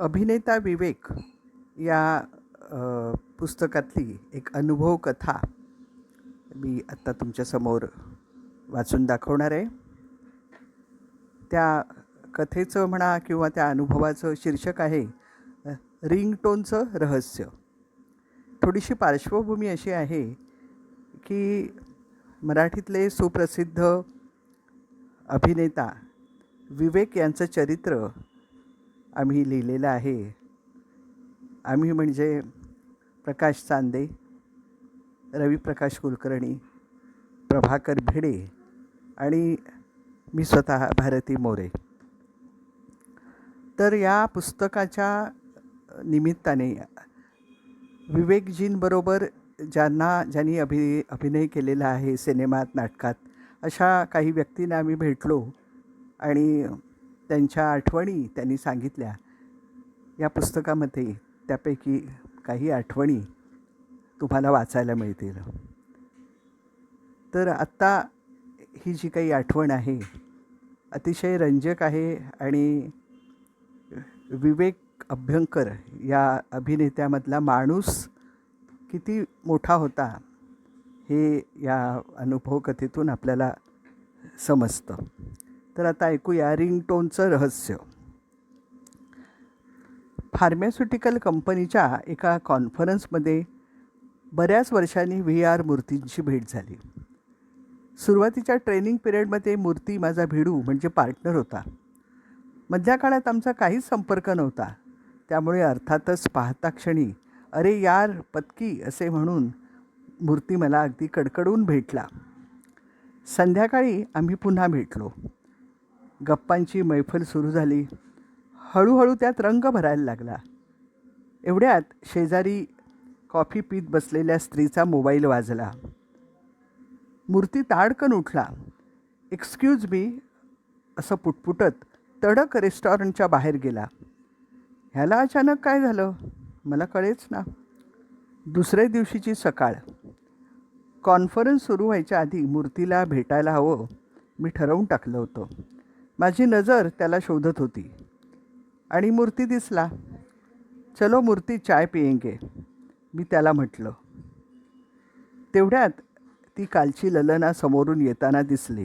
अभिनेता विवेक या पुस्तकातली एक अनुभव कथा मी आत्ता तुमच्यासमोर वाचून दाखवणार आहे. त्या कथेचं म्हणा किंवा त्या अनुभवाचं शीर्षक आहे रिंगटोनचं रहस्य. थोडीशी पार्श्वभूमी अशी आहे की मराठीतले सुप्रसिद्ध अभिनेता विवेक यांचं चरित्र आम्ही लिहिलेलं आहे. आम्ही म्हणजे प्रकाश चांदे रविप्रकाश कुलकर्णी प्रभाकर भिडे आणि मी स्वतः भारती मोरे. तर या पुस्तकाच्या निमित्ताने विवेकजींबरोबर ज्यांना ज्यांनी अभि अभिनय केलेला आहे सिनेमात नाटकात अशा काही व्यक्तींना आम्ही भेटलो आणि त्यांच्या आठवणी त्यांनी सांगितल्या. या पुस्तकामध्ये त्यापैकी काही आठवणी तुम्हाला वाचायला मिळतील. तर आत्ता ही जी काही आठवण आहे अतिशय रंजक आहे आणि विवेक अभ्यंकर या अभिनेत्यामधला माणूस किती मोठा होता हे या अनुभव कथेतून आपल्याला समजतं. तर आता ऐकूया रिंगटोनचं रहस्य. फार्मास्युटिकल कंपनीच्या एका कॉन्फरन्समध्ये बऱ्याच वर्षांनी व्ही आर मूर्तींची भेट झाली. सुरुवातीच्या ट्रेनिंग पिरियडमध्ये मूर्ती माझा भिडू म्हणजे पार्टनर होता. मधल्या काळात आमचा काहीच संपर्क नव्हता. त्यामुळे अर्थातच पाहता क्षणी अरे यार पत्की असे म्हणून मूर्ती मला अगदी कडकडून भेटला. संध्याकाळी आम्ही पुन्हा भेटलो. गप्पांची मैफल सुरू झाली. हळूहळू त्यात रंग भरायला लागला. एवढ्यात शेजारी कॉफी पीत बसलेल्या स्त्रीचा मोबाईल वाजला. मूर्ती ताडकन उठला. एक्सक्यूज मी असं पुटपुटत तडक रेस्टॉरंटच्या बाहेर गेला. ह्याला अचानक काय झालं? मला कळेच ना. दुसऱ्या दिवशीची सकाळ. कॉन्फरन्स सुरू व्हायच्या आधी मूर्तीला भेटायला हवं मी ठरवून टाकलं होतं. माझी नजर त्याला शोधत होती. आणि मूर्ती दिसला. चलो मूर्ती चाय पियेंगे मी त्याला म्हटलं. तेवढ्यात ती कालची ललना समोरून येताना दिसली.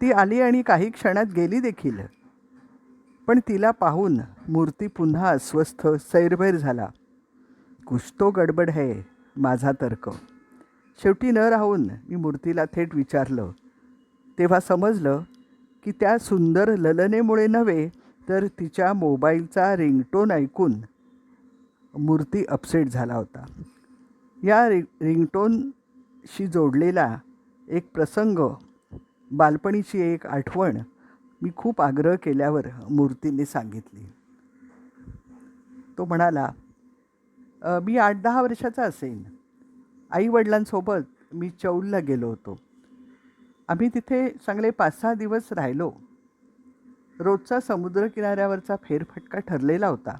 ती आली आणि काही क्षणात गेली देखील. पण तिला पाहून मूर्ती पुन्हा अस्वस्थ सैरभैर झाला. कुछ तो गडबड है माझा तर्क. शेवटी न राहून मी मूर्तीला थेट विचारलं. तेव्हा समजलं की त्या सुंदर ललनेमुळे नव्हे तर तिच्या मोबाईलचा रिंगटोन ऐकून मूर्ती अपसेट झाला होता. या रि रिंगटोनशी जोडलेला एक प्रसंग बालपणीची एक आठवण मी खूप आग्रह केल्यावर मूर्तीने सांगितली. तो म्हणाला मी आठ दहा वर्षाचा असेन. आईवडिलांसोबत मी चौलला गेलो होतो. आम्ही तिथे चांगले पाच सहा दिवस राहिलो. रोजचा समुद्रकिनाऱ्यावरचा फेरफटका ठरलेला होता.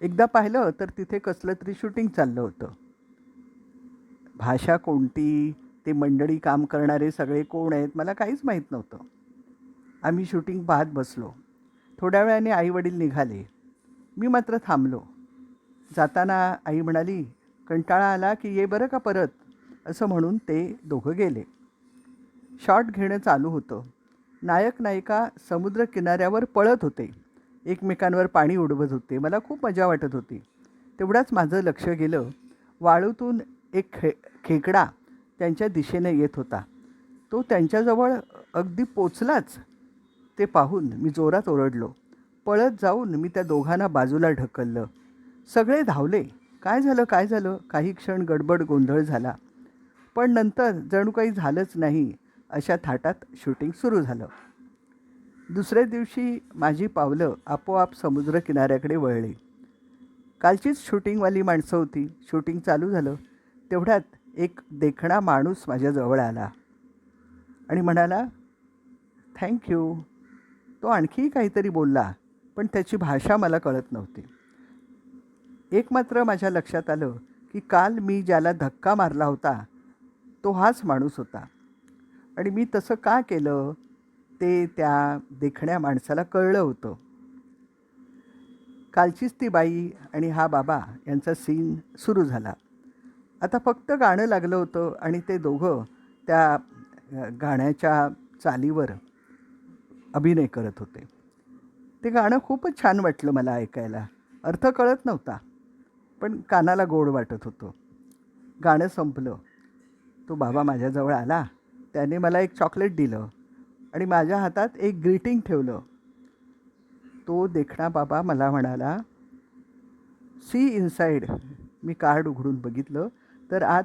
एकदा पाहिलं तर तिथे कसलं तरी शूटिंग चाललं होतं. भाषा कोणती ते मंडळी काम करणारे सगळे कोण आहेत मला काहीच माहीत नव्हतं. आम्ही शूटिंग पाहत बसलो. थोड्या वेळाने आईवडील निघाले. मी मात्र थांबलो. जाताना आई म्हणाली कंटाळा आला की ये बरं का परत? असं म्हणून ते दोघं गेले. शॉट घेणं चालू होतं. नायक नायिका समुद्र किनाऱ्यावर पळत होते. एकमेकांवर पाणी उडवत होते. मला खूप मजा वाटत होती. तेवढाच माझं लक्ष गेलं. वाळूतून एक खे खेकडा त्यांच्या दिशेने येत होता. तो त्यांच्याजवळ अगदी पोचलाच. ते पाहून मी जोरात ओरडलो. पळत जाऊन मी त्या दोघांना बाजूला ढकललं. सगळे धावले. काय झालं? काय झालं? काही क्षण गडबड गोंधळ झाला. पण नंतर जणू काही झालंच नाही. अशा थाटात शूटिंग सुरू झालं. दुसऱ्या दिवशी माझी पावलं आपोआप समुद्रकिनाऱ्याकडे वळली. कालचीच शूटिंगवाली माणसं होती. शूटिंग चालू झालं. तेवढ्यात एक देखणा माणूस माझ्याजवळ आला. आणि म्हणाला थँक्यू तो आणखी काहीतरी बोलला पण त्याची भाषा मला कळत नव्हती. एक मात्र माझ्या लक्षात आलं की काल मी ज्याला धक्का मारला होता तो हाच माणूस होता. आणि मी तसं का केलं ते त्या देखण्या माणसाला कळलं होतं. कालचीच ती बाई आणि हा बाबा यांचा सीन सुरू झाला. आता फक्त गाणं लागलं होतं आणि ते दोघं त्या गाण्याच्या चालीवर अभिनय करत होते. ते गाणं खूपच छान वाटलं मला ऐकायला. अर्थ कळत नव्हता पण कानाला गोड वाटत होतं. गाणं संपलं. तो बाबा माझ्याजवळ आला. त्याने मला एक चॉकलेट दिलं आणि माझ्या हातात एक ग्रीटिंग ठेवलं. तो देखणा बाबा मला म्हणाला सी इनसाईड मी कार्ड उघडून बघितलं. तर आत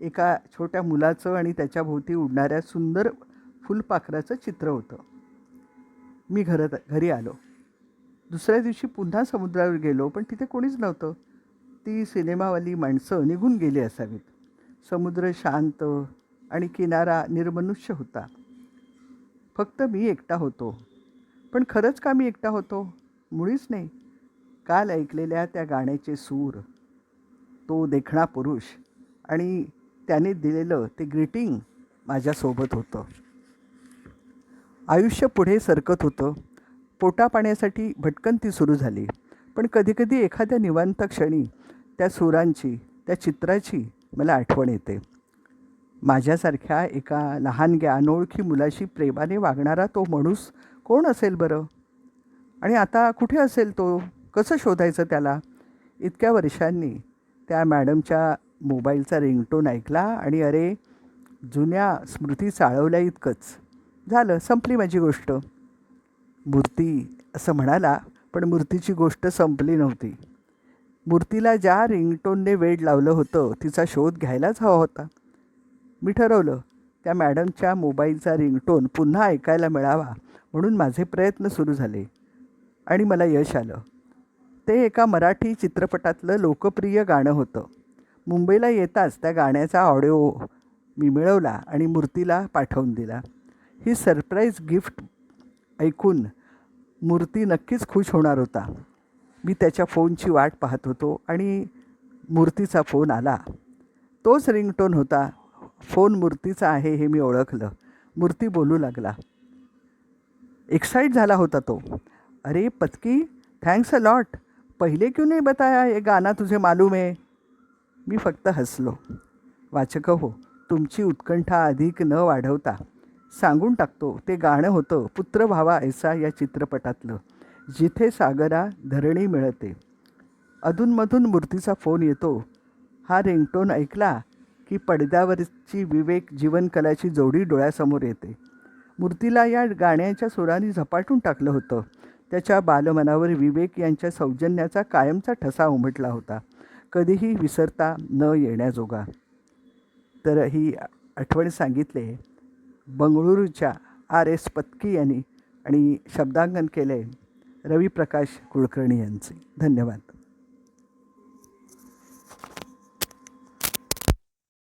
एका छोट्या मुलाचं आणि त्याच्याभोवती उडणाऱ्या सुंदर फुलपाखराचं चित्र होतं. मी घरात घरी आलो. दुसऱ्या दिवशी पुन्हा समुद्रावर गेलो पण तिथे कोणीच नव्हतं. ती सिनेमावाली माणसं निघून गेली असावीत. समुद्र शांत आणि किनारा निर्मनुष्य होता फक्त मी एकटा होतो. पण खरंच का मी एकटा होतो? मुळीच नाही. काल ऐकलेल्या त्या गाण्याचे सूर. तो देखणा पुरुष आणि त्याने दिलेलं ते ग्रीटिंग माझ्यासोबत होतं. आयुष्य पुढे सरकत होतं. पोटापाण्यासाठी भटकंती सुरू झाली. पण कधीकधी एखाद्या निवांत क्षणी त्या सुरांची त्या चित्राची मला आठवण येते. माझ्यासारख्या एका लहानग्या अनोळखी मुलाशी प्रेमाने वागणारा तो माणूस कोण असेल बरं? आणि आता कुठे असेल तो? कसं शोधायचं त्याला? इतक्या वर्षांनी त्या मॅडमच्या मोबाईलचा रिंगटोन ऐकला आणि अरे जुन्या स्मृती चाळवल्या इतकंच. झालं संपली माझी गोष्ट. मूर्ती असं म्हणाला पण मूर्तीची गोष्ट संपली नव्हती. मूर्तीला ज्या रिंगटोनने वेड लावलं होतं तिचा शोध घ्यायलाच हवा होता. मी ठरवलं त्या मॅडमच्या मोबाईलचा रिंगटोन पुन्हा ऐकायला मिळावा म्हणून माझे प्रयत्न सुरू झाले आणि मला यश आलं. ते एका मराठी चित्रपटातलं लोकप्रिय गाणं होतं. मुंबईला येताच त्या गाण्याचा ऑडिओ मी मिळवला आणि मूर्तीला पाठवून दिला. ही सरप्राईज गिफ्ट ऐकून मूर्ती नक्कीच खुश होणार होता. मी त्याच्या फोनची वाट पाहत होतो आणि मूर्तीचा फोन आला. तोच रिंगटोन होता फोन मूर्तीचा आहे हे मी ओळखलं. मूर्ती बोलू लागला. एक्साइट झाला होता तो. अरे पत्की थँक्स अ लॉट पहिले क्यों नाही बताया हे गाना तुझे मालूम आहे मी फक्त हसलो. वाचक हो तुमची उत्कंठा अधिक न वाढवता सांगून टाकतो. ते गाणं होतं पुत्र भावा ऐसा या चित्रपटातलं. जिथे सागरा धरणी मिळते. अधूनमधून मूर्तीचा फोन येतो. हा रिंगटोन ऐकला की पडद्यावरची विवेक जीवनकलाची जोडी डोळ्यासमोर येते. मूर्तीला या गाण्याच्या सुरांनी झपाटून टाकलं होतं. त्याच्या बालमनावर विवेक यांच्या सौजन्याचा कायमचा ठसा उमटला होता. कधीही विसरता न येण्याजोगा. तर ही आठवण सांगितले. बंगळुरूच्या आर एस पत्की यांनी आणि शब्दांकन केले रविप्रकाश कुलकर्णी यांचे. धन्यवाद.